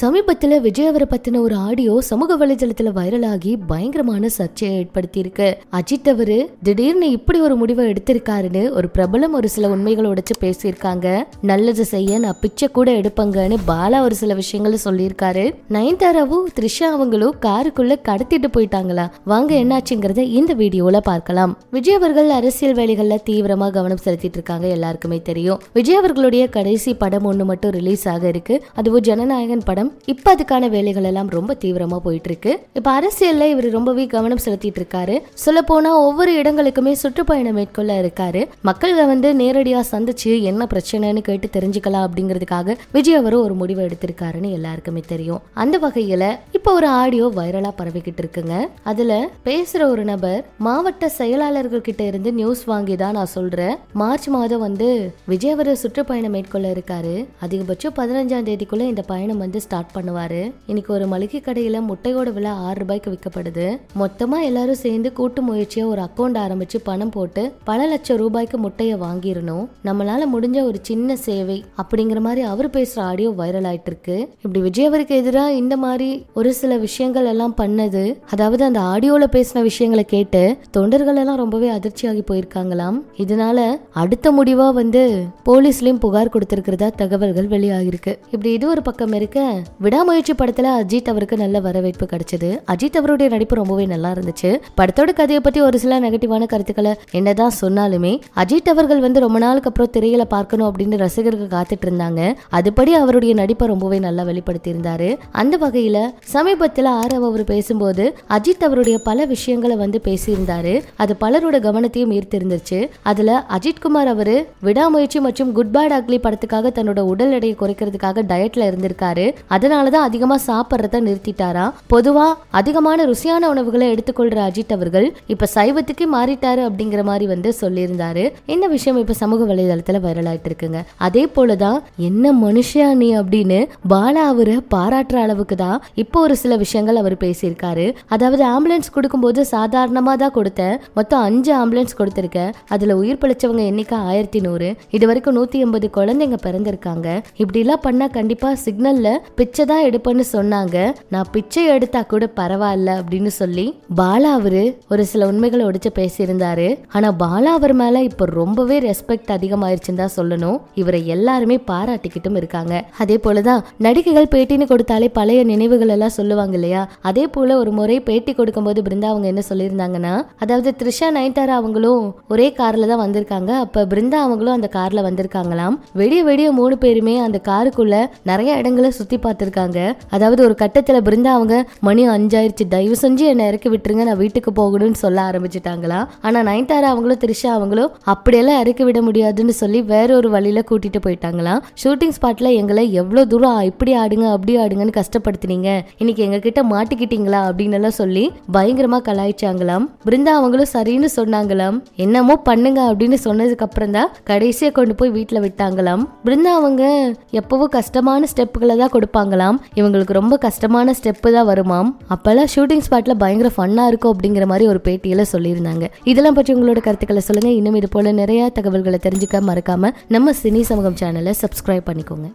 சமீபத்துல விஜய் அவரை பத்தின ஒரு ஆடியோ சமூக வலைதளத்துல வைரலாகி பயங்கரமான சர்ச்சையை ஏற்படுத்தி இருக்கு அஜித் அவரு திடீர்னு இப்படி ஒரு முடிவை எடுத்திருக்காருன்னு ஒரு பிரபலம் ஒரு சில உண்மைகளை உடைச்சு பேசியிருக்காங்க. நல்லது செய்ய நான் பிச்சை கூட எடுப்பங்கன்னு பாலா ஒரு சில விஷயங்களை சொல்லியிருக்காரு. நயன்தாராவும் த்ரிஷா அவங்களும் காருக்குள்ள கடத்திட்டு போயிட்டாங்களா? வாங்க என்னாச்சுங்கிறத இந்த வீடியோல பார்க்கலாம். விஜய் அவர்கள் அரசியல் வேலைகள்ல தீவிரமா கவனம் செலுத்திட்டு இருக்காங்க எல்லாருக்குமே தெரியும். விஜய் அவர்களுடைய கடைசி படம் ஒண்ணு மட்டும் ரிலீஸ் ஆக இருக்கு. அதுவும் ஜனநாயகன் படம் இப்ப அதுக்கான வேலைகள் எல்லாம் ரொம்ப தீவிரமா போயிட்டு இருக்கு இப்ப அரசியல்ல இவர் ரொம்பவே கவனம் செலுத்திட்டு இருக்காரு சொல்ல போனா ஒவ்வொரு இடங்களுக்குமே சுற்றுப்பயணம் மேற்கொள்ள இருக்காரு. மக்களை வந்து நேரடியா சந்திச்சு என்ன பிரச்சனைன்னு கேட்டு தெரிஞ்சுக்கலாம் அப்படிங்கிறதுக்காக விஜய் அவரும் ஒரு முடிவு எடுத்திருக்காருன்னு எல்லாருக்குமே தெரியும். அந்த வகையில இப்ப ஒரு ஆடியோ வைரலா பரவிக்கிட்டு இருக்குங்க. அதுல பேசுற ஒரு நபர் மாவட்ட செயலாளர்கள் கிட்ட இருந்து நியூஸ் வாங்கி தான் நான் சொல்றேன். மார்ச் மாதம் வந்து விஜய் அவர் சுற்றுப்பயணம் மேற்கொள்ள இருக்காரு. அதிகபட்சம் பதினஞ்சாம் தேதிக்குள்ள இந்த பயணம் வந்து ஸ்டார்ட் பண்ணுவாரு. இன்னைக்கு ஒரு மளிகை கடையில முட்டையோட விலை ஆறு ரூபாய்க்கு விற்கப்படுது. மொத்தமா எல்லாரும் சேர்ந்து கூட்டு முயற்சியா ஒரு அக்கௌண்ட் ஆரம்பிச்சு பணம் போட்டு பல லட்சம் ரூபாய்க்கு முட்டையை வாங்கிடணும். நம்மளால முடிஞ்ச ஒரு சின்ன சேவை அப்படிங்கிற மாதிரி அவர் பேசுற ஆடியோ வைரல் ஆயிட்டு இருக்கு இப்படி விஜய் அவருக்கு எதிராக இந்த மாதிரி ஒரு சில விஷயங்கள் எல்லாம் பண்ணது அதாவது அந்த ஆடியோல பேசின விஷயங்களை கேட்டு தொண்டர்கள் எல்லாம் ரொம்பவே அதிர்ச்சியாகி போயிருக்காங்களாம். இதனால அடுத்த முடிவா வந்து போலீஸ்லயும் புகார் கொடுத்திருக்கிறதா தகவல்கள் வெளியாகிருக்கு. இப்படி இது ஒரு பக்கம் இருக்க. விடாமுயற்சி படத்துல அஜித் அவருக்கு நல்ல வரவேற்பு கிடைச்சது. அஜித் அவருடைய நடிப்பு ரொம்பவே நல்லா இருந்துச்சு. படத்தோட கதையை பத்தி ஒரு சில நெகட்டிவான கருத்துக்களை என்னதான் சொன்னாலுமே அஜித் அவர்கள் வந்து ரொம்ப நாளுக்கு அப்புறம் திரையில பார்க்கணும் அப்படின்னு ரசிகர்கள் காத்துட்டு இருந்தாங்க. அதுபடி அவருடைய நடிப்பை ரொம்பவே நல்லா வெளிப்படுத்தி இருந்தாரு அந்த வகையில சமீபத்துல ஆரவ் அவர் பேசும்போது அஜித் அவருடைய பல விஷயங்களை வந்து பேசியிருந்தாரு. அது பலரோட கவனத்தையும் ஈர்த்திருந்துச்சு. அதுல அஜித் குமார் அவரு விடாமுயற்சி மற்றும் குட் பேட் அக்லி படத்துக்காக தன்னோட உடல் எடையை குறைக்கிறதுக்காக டயட்ல இருந்திருக்காரு. அதனாலதான் அதிகமாக சாப்பிட்றத நிறுத்திட்டாரா? பொதுவா அதிகமான ருசியான உணவுகளை எடுத்துக்கொள்ற அஜித் அவர்கள் இப்ப சைவத்துக்கு மாறிட்டாரு அப்படிங்கிற மாதிரி வந்து சொல்லியிருந்தாரு. இந்த விஷயம் இப்ப சமூக வலைதளத்தில் வைரல் ஆயிட்டு இருக்குங்க? அதே போலதான் என்ன மனுஷா நீ அப்படின்னு பாலா அவரை பாராட்டுற அளவுக்கு தான் இப்போ ஒரு சில விஷயங்கள் அவர் பேசியிருக்காரு. அதாவது ஆம்புலன்ஸ் கொடுக்கும்போது சாதாரணமாக தான் கொடுத்தேன். மொத்தம் அஞ்சு ஆம்புலன்ஸ் கொடுத்துருக்கேன் அதுல உயிர் பிழைச்சவங்க எண்ணிக்கை ஆயிரத்தி நூறு. இது வரைக்கும் நூத்தி எண்பது குழந்தைங்க பிறந்திருக்காங்க. இப்படிலாம் பண்ணா கண்டிப்பா சிக்னல்ல பிச்சை தான் எடுப்பேன்னு சொன்னாங்க. நான் பிச்சை எடுத்தா கூட பரவாயில்ல அப்படின்னு சொல்லி பாலா அவரு ஒரு சில உண்மைகளை ஒடிச்சு பேசியிருந்தாரு. ஆனா பாலா அவர் மேல இப்ப ரொம்பவே ரெஸ்பெக்ட் அதிகமாயிருச்சுன்னு தான் சொல்லணும். இவரை எல்லாருமே பாராட்டிக்கிட்டும் இருக்காங்க. அதே போலதான் நடிகைகள் பேட்டின்னு கொடுத்தாலே பழைய நினைவுகள் எல்லாம் சொல்லுவாங்க இல்லையா? அதே போல ஒரு முறை பேட்டி கொடுக்கும்போது பிருந்தா அவங்க என்ன சொல்லியிருந்தாங்கன்னா அதாவது த்ரிஷா நயன்தாரா அவங்களும் ஒரே கார்ல தான் வந்திருக்காங்க. அப்ப பிருந்தா அவங்களும் அந்த கார்ல வந்திருக்காங்களாம். வெடிய வெடிய மூணு பேருமே அந்த காருக்குள்ள நிறைய இடங்களை சுத்தி பார்த்துருக்காங்க அதாவது ஒரு கட்டத்துல பிருந்தா அவங்க மணி அஞ்சாயிருச்சு தயவு செஞ்சு என்னை இறக்கி விட்டுருங்க நான் வீட்டுக்கு போகணும்னு சொல்ல ஆரம்பிச்சிட்டாங்களா? ஆனா நயன்தாரா அவங்களும் த்ரிஷா அவங்களும் அப்படியெல்லாம் இறக்கி விட முடியாதுன்னு சொல்லி வேற ஒரு வழியில கூட்டிட்டு போயிட்டாங்களாம். ஷூட்டிங் ஸ்பாட்ல எங்களை எவ்வளோ தூரம் இப்படி ஆடுங்க அப்படி ஆடுங்கன்னு கஷ்டப்படுத்தினீங்க. இன்னைக்கு எங்ககிட்ட மாட்டிக்கிட்டீங்களா? அப்படின்னு எல்லாம் சொல்லி பயங்கரமா கலாய்ச்சாங்களாம். பிருந்தா அவங்களும் சரின்னு சொன்னாங்களாம். என்னமோ பண்ணுங்க அப்படின்னு சொன்னதுக்கு அப்புறம் தான் கடைசியா கொண்டு போய் வீட்டுல விட்டாங்களாம். பிருந்தா அவங்க எப்பவும் கஷ்டமான ஸ்டெப்புகளை தான் இருப்பாங்களாம். இவங்களுக்கு ரொம்ப கஷ்டமான ஸ்டெப்பு தான் வருமாம். அப்பெல்லாம் ஷூட்டிங் ஸ்பாட்ல பயங்கர ஃபன்னா இருக்கும் அப்படிங்கிற மாதிரி ஒரு பேட்டியில சொல்லியிருந்தாங்க. இதெல்லாம் பற்றி உங்களோட கருத்துக்களை சொல்லுங்க. இன்னும் இது போல நிறைய தகவல்களை தெரிஞ்சுக்க மறக்காம நம்ம சினி சமூகம் சேனலை சப்ஸ்கிரைப் பண்ணிக்கோங்க.